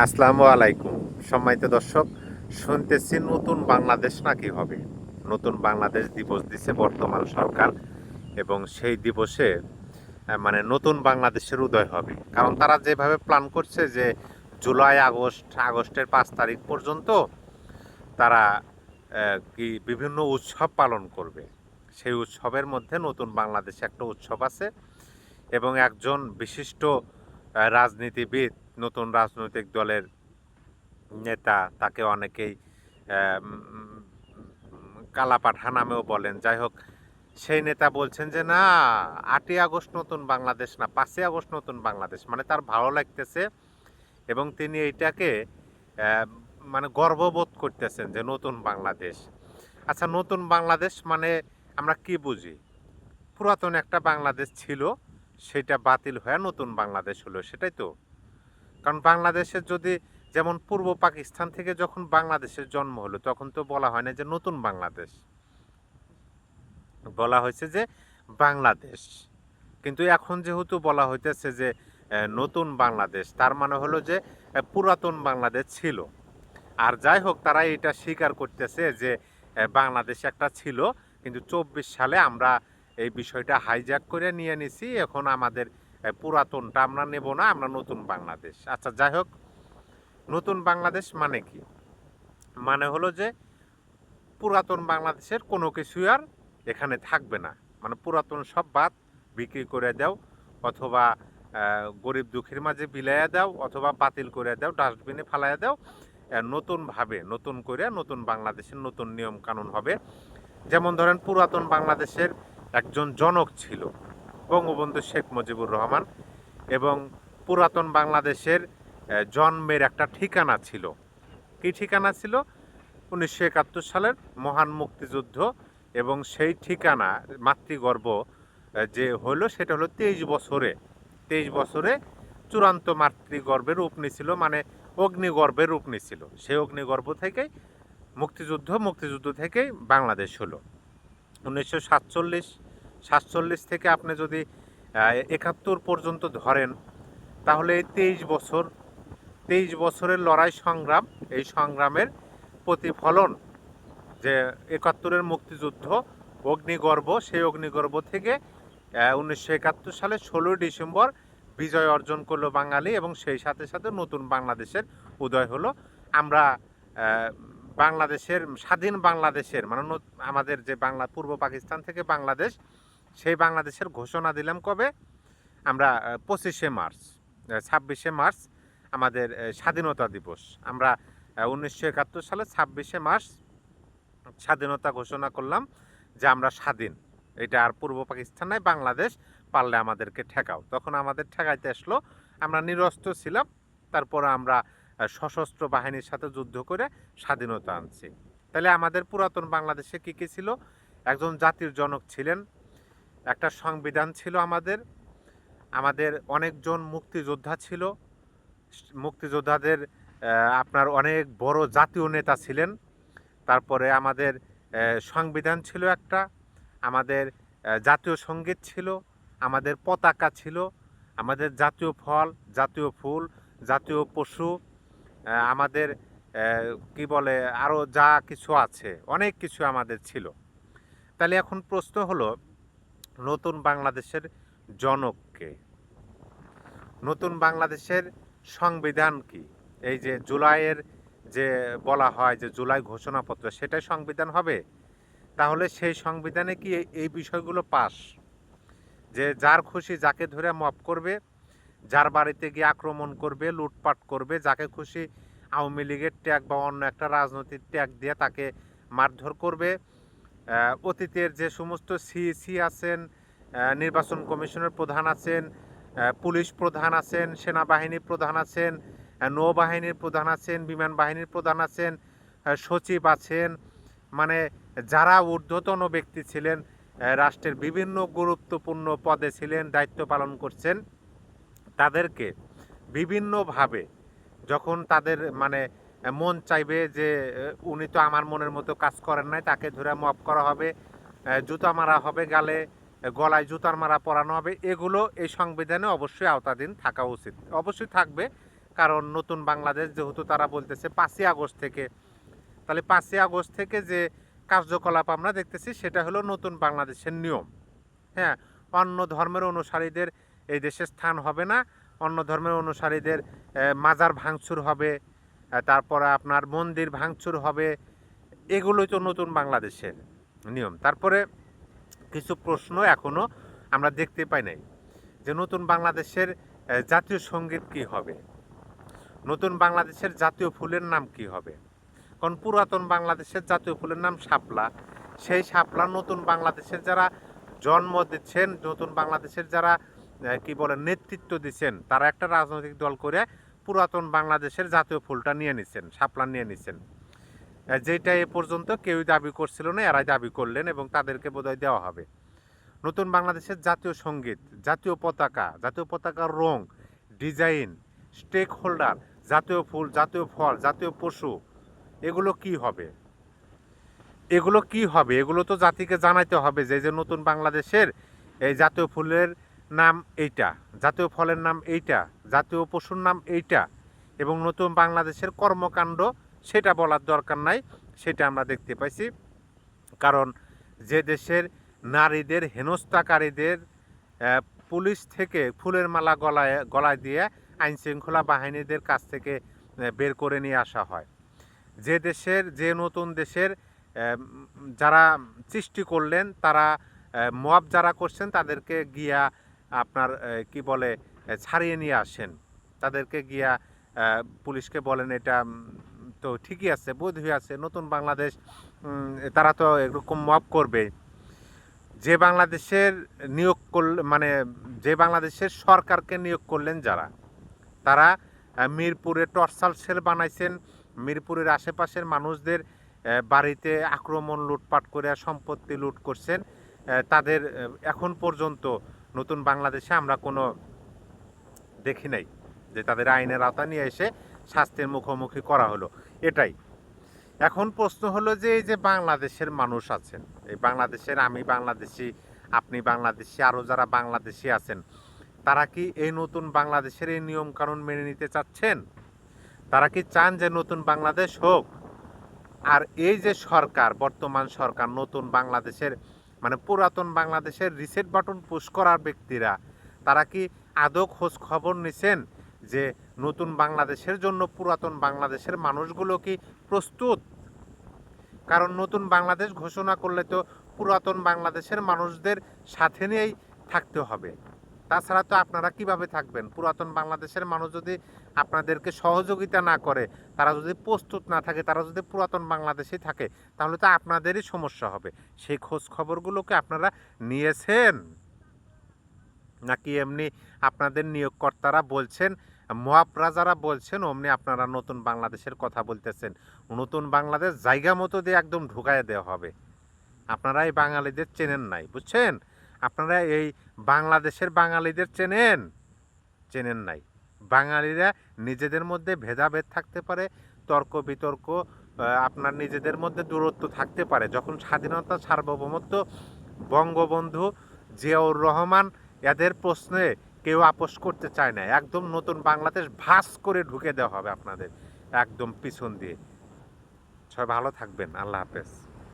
আসসালামু আলাইকুম। সম্মানিত দর্শক, শুনতেছি নতুন বাংলাদেশ নাকি হবে? নতুন বাংলাদেশ দিবস দিছে বর্তমান সরকার এবং সেই দিবসে মানে নতুন বাংলাদেশের উদয় হবে। কারণ তারা যেভাবে প্ল্যান করছে যে জুলাই, আগস্ট, আগস্টের পাঁচ তারিখ পর্যন্ত তারা কি বিভিন্ন উৎসব পালন করবে। সেই উৎসবের মধ্যে নতুন বাংলাদেশে একটা উৎসব আছে এবং একজন বিশিষ্ট রাজনীতিবিদ নতুন রাজনৈতিক দলের নেতা তাকে অনেকেই কালাপাঠা নামেও বলেন। যাই হোক, সেই নেতা বলছেন যে, না, আটই আগস্ট নতুন বাংলাদেশ না, পাঁচই আগস্ট নতুন বাংলাদেশ। মানে তার ভালো লাগতেছে এবং তিনি এইটাকে মানে গর্ববোধ করতেছেন যে, নতুন বাংলাদেশ। আচ্ছা নতুন বাংলাদেশ মানে আমরা কি বুঝি? পুরাতন একটা বাংলাদেশ ছিল, সেটা বাতিল হয়ে নতুন বাংলাদেশ হলো, সেটাই তো। কারণ বাংলাদেশের যদি যেমন পূর্ব পাকিস্তান থেকে যখন বাংলাদেশের জন্ম হলো, তখন তো বলা হয় না যে নতুন বাংলাদেশ। বলা হয়েছে যে বাংলাদেশ। কিন্তু এখন যেহেতু বলা হইতেছে যে নতুন বাংলাদেশ, তার মানে হলো যে পুরাতন বাংলাদেশ ছিল। আর যাই হোক, তারা এটা স্বীকার করতেছে যে বাংলাদেশ একটা ছিল, কিন্তু চব্বিশ সালে আমরা এই বিষয়টা হাইজ্যাক করে নিয়ে নিছি। এখন আমাদের পুরাতনটা আমরা নেব না, আমরা নতুন বাংলাদেশ। আচ্ছা যাই হোক, নতুন বাংলাদেশ মানে কি? মানে হলো যে পুরাতন বাংলাদেশের কোনো কিছুই আর এখানে থাকবে না। মানে পুরাতন সব বাদ বিক্রি করে দাও, অথবা গরিব দুঃখীর মাঝে বিলাইয়া দাও, অথবা বাতিল করে দাও, ডাস্টবিনে ফালাইয়া দাও। নতুনভাবে, নতুন করে নতুন বাংলাদেশের নতুন নিয়ম কানুন হবে। যেমন ধরেন পুরাতন বাংলাদেশের একজন জনক ছিল বঙ্গবন্ধু শেখ মুজিবুর রহমান এবং পুরাতন বাংলাদেশের জন্মের একটা ঠিকানা ছিল। কি ঠিকানা ছিল? উনিশশো একাত্তর সালের মহান মুক্তিযুদ্ধ এবং সেই ঠিকানা, মাতৃগর্ভ যে হলো সেটা হলো তেইশ বছরে। তেইশ বছরে চূড়ান্ত মাতৃগর্ভের রূপ নিছিল মানে অগ্নিগর্ভের রূপ নিছিল। সেই অগ্নিগর্ভ থেকেই মুক্তিযুদ্ধ মুক্তিযুদ্ধ থেকেই বাংলাদেশ হলো। উনিশশো সাতচল্লিশ সাতচল্লিশ থেকে আপনি যদি একাত্তর পর্যন্ত ধরেন, তাহলে এই তেইশ বছর, তেইশ বছরের লড়াই সংগ্রাম, এই সংগ্রামের প্রতিফলন যে একাত্তরের মুক্তিযুদ্ধ, অগ্নিগর্ভ, সেই অগ্নিগর্ভ থেকে উনিশশো একাত্তর সালে ষোলোই ডিসেম্বর বিজয় অর্জন করল বাঙালি এবং সেই সাথে সাথে নতুন বাংলাদেশের উদয় হলো। আমরা বাংলাদেশের, স্বাধীন বাংলাদেশের মানে আমাদের যে বাংলা, পূর্ব পাকিস্তান থেকে বাংলাদেশ সেই বাংলাদেশের ঘোষণা দিলাম কবে? আমরা পঁচিশে মার্চ ছাব্বিশে মার্চ আমাদের স্বাধীনতা দিবস। আমরা উনিশশো একাত্তর সালে ছাব্বিশে মার্চ স্বাধীনতা ঘোষণা করলাম যে আমরা স্বাধীন। এটা আর পূর্ব পাকিস্তান নয় বাংলাদেশ। পারলে আমাদেরকে ঠেকাও। তখন আমাদের ঠেকাইতে আসলো, আমরা নিরস্ত্র ছিলাম। তারপরে আমরা সশস্ত্র বাহিনীর সাথে যুদ্ধ করে স্বাধীনতা আনছি। তাহলে আমাদের পুরাতন বাংলাদেশে কী কী ছিল? একজন জাতির জনক ছিলেন একটা সংবিধান ছিল আমাদের। আমাদের অনেকজন মুক্তিযোদ্ধা ছিল। মুক্তিযোদ্ধাদের আপনার অনেক বড় জাতীয় নেতা ছিলেন। তারপরে আমাদের সংবিধান ছিল একটা। আমাদের জাতীয় সংগীত ছিল। আমাদের পতাকা ছিল। আমাদের জাতীয় ফল, জাতীয় ফুল, জাতীয় পশু আমাদের কি বলে আরও যা কিছু আছে, অনেক কিছু আমাদের ছিল। তাহলে এখন প্রশ্ন হলো নতুন বাংলাদেশের জনককে। নতুন বাংলাদেশের সংবিধান কি? এই যে জুলাইয়ের যে বলা হয় যে জুলাই ঘোষণাপত্র, সেটাই সংবিধান হবে? তাহলে সেই সংবিধানে কি এই- বিষয়গুলো পাস? যে যার খুশি যাকে ধরে মপ করবে, যার বাড়িতে গিয়ে আক্রমণ করবে, লুটপাট করবে, যাকে খুশি আওয়ামী লীগের ট্যাগ বা অন্য একটা রাজনৈতিক ট্যাগ দিয়ে তাকে মারধর করবে অতীতের যে সমস্ত সিইসি আছেন নির্বাচন কমিশনের প্রধান আছেন পুলিশ প্রধান আছেন সেনাবাহিনীর প্রধান আছেন নৌবাহিনীর প্রধান আছেন, বিমান বাহিনীর প্রধান আছেন সচিব আছেন। মানে যারা ঊর্ধ্বতন ব্যক্তি ছিলেন রাষ্ট্রের বিভিন্ন গুরুত্বপূর্ণ পদে ছিলেন, দায়িত্ব পালন করছেন, তাদেরকে বিভিন্নভাবে যখন তাদের মানে মন চাইবে যে উনি তো আমার মনের মতো কাজ করেন নাই, তাকে ধরে মাফ করা হবে জুতা মারা হবে গালে গলায় জুতার মারা পরানো হবে, এগুলো এই সংবিধানে অবশ্যই আওতাধীন থাকা উচিত। অবশ্যই থাকবে, কারণ নতুন বাংলাদেশ যেহেতু তারা বলতেছে পাঁচই আগস্ট থেকে। তাহলে পাঁচই আগস্ট থেকে যে কার্যকলাপ আমরা দেখতেছি, সেটা হলো নতুন বাংলাদেশের নিয়ম। হ্যাঁ অন্য ধর্মের অনুসারীদের এই দেশে স্থান হবে না, অন্য ধর্মের অনুসারীদের মাজার ভাঙচুর হবে তারপরে আপনার মন্দির ভাঙচুর হবে, এগুলোই তো নতুন বাংলাদেশের নিয়ম। তারপরে কিছু প্রশ্ন এখনও আমরা দেখতে পাই নাই, যে নতুন বাংলাদেশের জাতীয় সংগীত কি হবে? নতুন বাংলাদেশের জাতীয় ফুলের নাম কি হবে? কারণ পুরাতন বাংলাদেশের জাতীয় ফুলের নাম শাপলা। সেই শাপলা নতুন বাংলাদেশের যারা জন্ম দিচ্ছেন, নতুন বাংলাদেশের যারা কি বলে, নেতৃত্ব দিচ্ছেন, তারা একটা রাজনৈতিক দল করে পুরাতন বাংলাদেশের জাতীয় ফুলটা নিয়ে নিচ্ছেন শাপলা নিয়ে নিচ্ছেন যেটা এ পর্যন্ত কেউই দাবি করছিল না, এরাই দাবি করলেন এবং তাদেরকে বোধহয় দেওয়া হবে। নতুন বাংলাদেশের জাতীয় সংগীত, জাতীয় পতাকা, জাতীয় পতাকার রং, ডিজাইন স্টেক হোল্ডার জাতীয় ফুল, জাতীয় ফল, জাতীয় পশু, এগুলো কি হবে? এগুলো কি হবে? এগুলো তো জাতিকে জানাইতে হবে যে যে নতুন বাংলাদেশের এই জাতীয় ফুলের নাম এইটা, জাতীয় ফলের নাম এইটা, জাতীয় পশুর নাম এইটা এবং নতুন বাংলাদেশের কর্মকাণ্ড, সেটা বলার দরকার নাই, সেটা আমরা দেখতে পাইছি। কারণ যে দেশের নারীদের, হেনস্থাকারীদের পুলিশ থেকে ফুলের মালা গলায় গলায় দিয়ে আইন শৃঙ্খলা বাহিনীদের কাছ থেকে বের করে নিয়ে আসা হয়। যে দেশের, যে নতুন দেশের যারা সৃষ্টি করলেন, তারা মব যারা করছেন, তাদেরকে গিয়া আপনার কি বলে ছাড়িয়ে নিয়ে আসেন। তাদেরকে গিয়া পুলিশকে বলেন এটা তো ঠিকই আছে বোধ হয়ে আছে, নতুন বাংলাদেশ তারা তো এরকম মব করবে। যে বাংলাদেশের নিয়োগ করল মানে যে বাংলাদেশের সরকারকে নিয়োগ করলেন যারা, তারা মিরপুরে টর্সাল সেল বানাইছেন। মিরপুরের আশেপাশের মানুষদের বাড়িতে আক্রমণ, লুটপাট করে সম্পত্তি লুট করছেন। তাদের এখন পর্যন্ত নতুন বাংলাদেশে আমরা কোনো দেখি নাই যে তাদের আইনের আওতা নিয়ে এসে শাস্তির মুখোমুখি করা হলো। এটাই। এখন প্রশ্ন হলো যে এই যে বাংলাদেশের মানুষ আছেন, এই বাংলাদেশের আমি বাংলাদেশি, আপনি বাংলাদেশি আরও যারা বাংলাদেশি আছেন, তারা কি এই নতুন বাংলাদেশের এই নিয়ম কানুন মেনে নিতে চাচ্ছেন? তারা কি চান যে নতুন বাংলাদেশ হোক? আর এই যে সরকার, বর্তমান সরকার নতুন বাংলাদেশের মানে পুরাতন বাংলাদেশের রিসেট বাটন পুশ করার ব্যক্তিরা, তারা কি আদৌ খোঁজ খবর নিছেন যে নতুন বাংলাদেশের জন্য পুরাতন বাংলাদেশের মানুষগুলো কি প্রস্তুত? কারণ নতুন বাংলাদেশ ঘোষণা করলে তো পুরাতন বাংলাদেশের মানুষদের সাথে নিয়েই থাকতে হবে। তাছাড়া তো আপনারা কীভাবে থাকবেন? পুরাতন বাংলাদেশের মানুষ যদি আপনাদেরকে সহযোগিতা না করে, তারা যদি প্রস্তুত না থাকে, তারা যদি পুরাতন বাংলাদেশে থাকে, তাহলে তো আপনাদেরই সমস্যা হবে। সেই খোঁজ খবরগুলোকে আপনারা নিয়েছেন? নাকি এমনি আপনাদের নিয়োগকর্তারা বলছেন মহাপরা যারা বলছেন, অমনি আপনারা নতুন বাংলাদেশের কথা বলতেছেন। নতুন বাংলাদেশ জায়গা মতো দিয়ে একদম ঢুকায় দেওয়া হবে। আপনারা এই বাঙালিদের চেনেন নাই, বুঝছেন? আপনারা এই বাংলাদেশের বাঙালিদের চেনেন? চেনেন নাই। বাঙালিরা নিজেদের মধ্যে ভেদাভেদ থাকতে পারে, তর্ক বিতর্ক আপনার নিজেদের মধ্যে দূরত্ব থাকতে পারে। যখন স্বাধীনতা, সার্বভৌমত্ব, বঙ্গবন্ধু জিয়াউর রহমান এদের প্রশ্নে কেউ আপোষ করতে চায় না। একদম নতুন বাংলাদেশ ভাস করে ঢুকে দেওয়া হবে আপনাদের, একদম পিছন দিয়ে। সবাই ভালো থাকবেন। আল্লাহ হাফেজ।